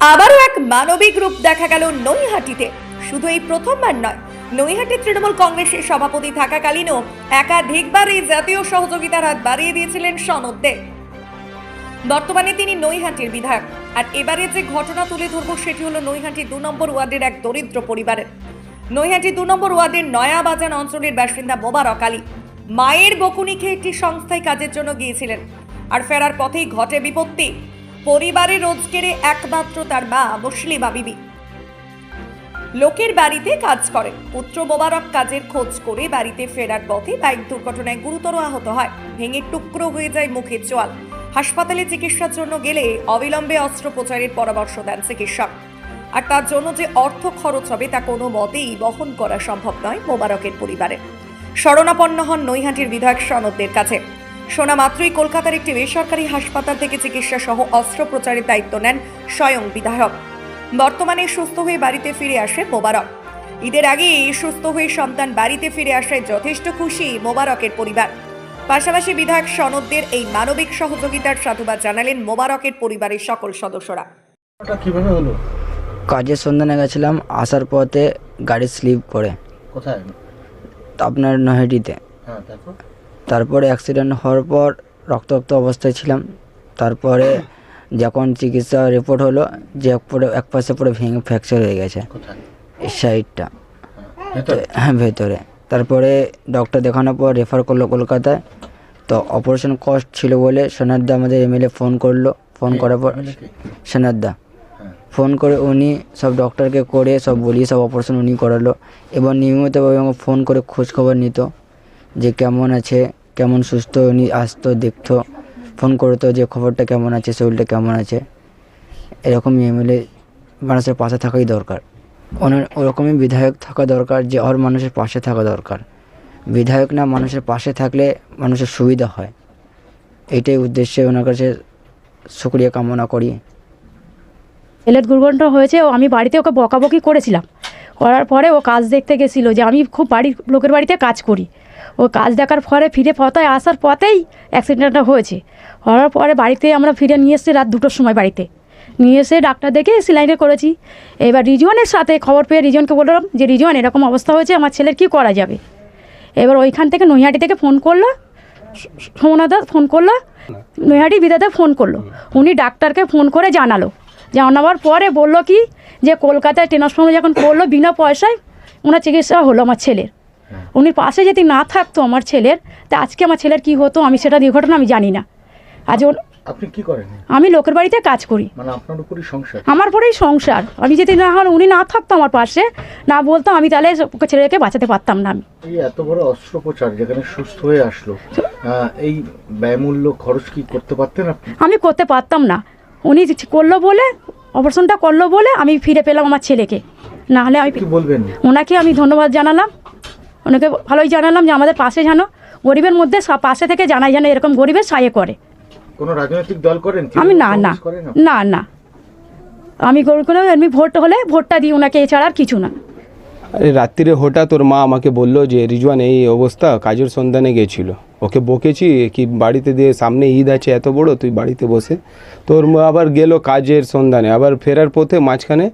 আবারও এক মানবিক রূপ দেখা গেল নৈহাটিতে। শুধু এই প্রথমবার নয়, নৈহাটি তৃণমূল কংগ্রেসের সভাপতি থাকাকালীনও একাধিকবার এই জাতীয় সহযোগিতার হাত বাড়িয়ে দিয়েছিলেন সনদ দে। বর্তমানে তিনি নৈহাটির বিধায়ক। আর এবারে যে ঘটনা তুলে ধরব সেটি হলো নৈহাটি দু নম্বর ওয়ার্ডের এক দরিদ্র পরিবারের। নৈহাটি দু নম্বর ওয়ার্ডের নয়া বাজান অঞ্চলের বাসিন্দা মোবারক আলী মায়ের বকুনি খেয়ে একটি সংস্থায় কাজের জন্য গিয়েছিলেন। আর ফেরার পথেই ঘটে বিপত্তি। পরিবারের রোজগেরে একমাত্র তার মা মুসলিমা বিবি। লোকের বাড়িতে কাজ করেন। পুত্র মোবারক কাজের খোঁজ করে বাড়িতে ফেরার পথে বাইক দুর্ঘটনায় গুরুতর আহত হয়। ভেঙে টুকরো হয়ে যায় মুখের চোয়াল হাসপাতালে চিকিৎসার জন্য গেলে অবিলম্বে অস্ত্রোপচারের পরামর্শ দেন চিকিৎসক। আর তার জন্য যে অর্থ খরচ হবে তা কোনো মতেই বহন করা সম্ভব নয় মোবারকের পরিবারে। শরণাপন্ন হন নৈহাটির বিধায়ক সনদদের কাছে। শোনা মাত্রই কলকাতার একটি বেসরকারি হাসপাতাল থেকে চিকিৎসা সহ অস্ত্রোপচারের দায়িত্ব নেন স্বয়ং বিধায়ক। বর্তমানে সুস্থ হয়ে বাড়িতে ফিরে আসে মোবারক। ঈদের আগে সুস্থ হয়ে সন্তান বাড়িতে ফিরে আসায় যথেষ্ট খুশি মোবারকের পরিবার। পাশাপাশি বিধায়ক সনদদের এই মানবিক সহযোগিতার সাধুবাদ জানালেন মোবারকের পরিবারের সকল সদস্যরা। ওটা কীভাবে হলো? কাজের সন্ধানে গেছিলাম আসার পথে গাড়ি স্লিপ করে কোথায়? আপনার নহেডিতে হ্যাঁ তারপর? তারপরে অ্যাক্সিডেন্ট হওয়ার পর রক্তাক্ত অবস্থায় ছিলাম। তারপরে যখন চিকিৎসা রিপোর্ট হলো যে পুরো এক পাশে পুরো ভেঙে ফ্র্যাকচার হয়ে গেছে। সাইডটা হ্যাঁ, ভেতরে? হ্যাঁ তারপরে ডক্টর দেখানোর পর রেফার করল কলকাতায়। তো অপারেশন কস্ট ছিল বলে সোনারদা আমাদের এমএলএ ফোন করল। ফোন করার পর? সোনারদা। হ্যাঁ। ফোন করে উনি সব ডক্টরকে করে সব বলিয়ে সব অপারেশন উনি করালো। এবং নিয়মিতভাবে আমাকে ফোন করে খোঁজখবর নিত যে কেমন আছে। কেমন সুস্থ, উনি আসতো, দেখতো, ফোন করতো যে খবরটা কেমন আছে, শরীরটা কেমন আছে। এরকম এমএলএ মানুষের পাশে থাকাই দরকার। ওনার ওরকমই বিধায়ক থাকা দরকার যে ওর মানুষের পাশে থাকা দরকার। বিধায়ক না মানুষের পাশে থাকলে মানুষের সুবিধা হয়। এইটাই উদ্দেশ্যে ওনার কাছে শুক্রিয়া কামনা করি। ছেলের দুর্ঘটনা হয়েছে ও আমি বাড়িতে ওকে বকাবকি করেছিলাম। করার পরে ও কাজ দেখতে গেছিল যে আমি খুব বাড়ির লোকের বাড়িতে কাজ করি। ও কাজ দেখার পরে ফিরে পথায় আসার পথেই অ্যাক্সিডেন্টটা হয়েছে। হওয়ার পরে বাড়িতে আমরা ফিরে নিয়ে এসেছি রাত দুটোর সময় বাড়িতে। নিয়ে এসে ডাক্তার দেখে সিলাইনে করেছি। এবার রিজওয়ানের সাথে খবর পেয়ে রিজনকে বললাম যে, রিজওয়ান, এরকম অবস্থা হয়েছে, আমার ছেলের কী করা যাবে? এবার ওইখান থেকে নৈহাটি থেকে ফোন করল, সোমনাথা ফোন করল, নৈহাটি বিদাতে ফোন করল। উনি ডাক্তারকে ফোন করে জানালো। জানাবার পরে বলল কি, যে, কলকাতায় ট্রান্সফর্মার যখন করল, বিনা পয়সায় ওনার চিকিৎসা হলো আমার ছেলের। উনি পাশে যদি না থাকতো আমার ছেলের তা আজকে আমার ছেলের কি হতো? আমি সেটা দুর্ঘটনা আমি জানি না। আজ আপনি কি করেন? আমি লোকের বাড়িতে কাজ করি। মানে আপনার উপরই সংসার? আমার পরেই সংসার। আমি যদি না হন উনি না থাকতো আমার পাশে না বলতো আমি তাহলে ছেলেকে বাঁচাতে পারতাম না আমি। এই এত বড় অস্ত্রোপচার যেখানে সুস্থ হয়ে আসলো এই ব্যয়মূল্য খরচ কি করতে পারতেন আপনি? আমি করতে পারতাম না। উনি করল বলে অপারেশনটা করল বলে আমি ফিরে পেলাম আমার ছেলেকে। না হলে আমি কি বলবেন। ওনাকে আমি ধন্যবাদ জানালাম। ওনাকে ভালোই জানালাম যে আমাদের পাশে জানো গরিবের মধ্যে সব পাশে থেকে জানাই জানে এরকম গরিবের সাহায্য করে। কোন রাজনৈতিক দল করেন আমি না না? না না। আমি গরিব করে এমনি ভোট হলে ভোটটা দিই ওনাকে এছাড়া আর কিছু না। আরে রাত্রিরে হঠাৎ ওর মা আমাকে বলল যে রিজওয়ান এই অবস্থা কাজের সন্ধানে গেছিল। ওকে বকেছি কি বাড়িতে দিয়ে সামনে ঈদ আছে এত বড় তুই বাড়িতে বসে। তো ওর মা আবার গেল কাজের সন্ধানে। আবার ফেরার পথে মাঝখানে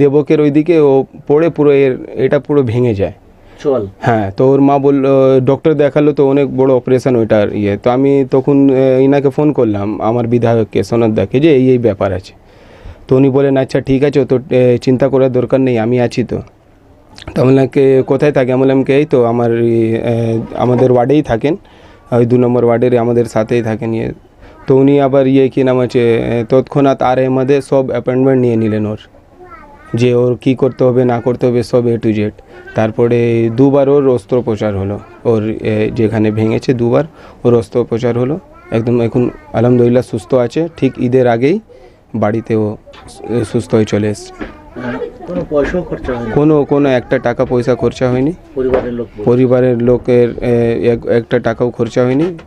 দেবকের ওইদিকে ও পড়ে পুরো এর এটা পুরো ভেঙে যায়। চল হ্যাঁ তো ওর মা বলল ডক্টর দেখাল তো অনেক বড় অপারেশন ওইটার ইয়ে। তো আমি তখন ইনাকে ফোন করলাম, আমার বিধায়ককে সোনার সনদদাকে, যে এই এই ব্যাপার আছে। তো উনি বলেন আচ্ছা ঠিক আছে তো চিন্তা করার দরকার নেই, আমি আছি তো। তো বললাম কোথায় থাকে? আমি বললাম, কি, এই তো আমার আমাদের ওয়ার্ডেই থাকেন। ওই দু নম্বর ওয়ার্ডের আমাদের সাথেই থাকেন ইয়ে। তো উনি আবার ইয়ে কী নাম আছে তৎক্ষণাৎ আর এমদে সব অ্যাপয়েন্টমেন্ট নিয়ে নিলেন ওর। যে ওর কী করতে হবে না করতে হবে সব এ টু জেড তারপরে দুবার ওর অস্ত্রোপচার হলো। ওর যেখানে ভেঙেছে দুবার ওর অস্ত্রোপচার হলো। একদম এখন আলহামদুলিল্লাহ সুস্থ আছে। ঠিক ঈদের আগেই বাড়িতে ও সুস্থ হয়ে চলে এসছে। কোনো পয়সাও খরচা হয়নি? কোনো কোনো একটা টাকা পয়সা খরচা হয়নি। পরিবারের লোক পরিবারের লোকের এক- একটা টাকাও খরচা হয়নি।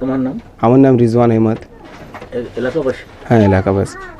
তোমার নাম? আমার নাম রিজওয়ান আহমদ। এলাকাবাসী? হ্যাঁ এলাকাবাসী।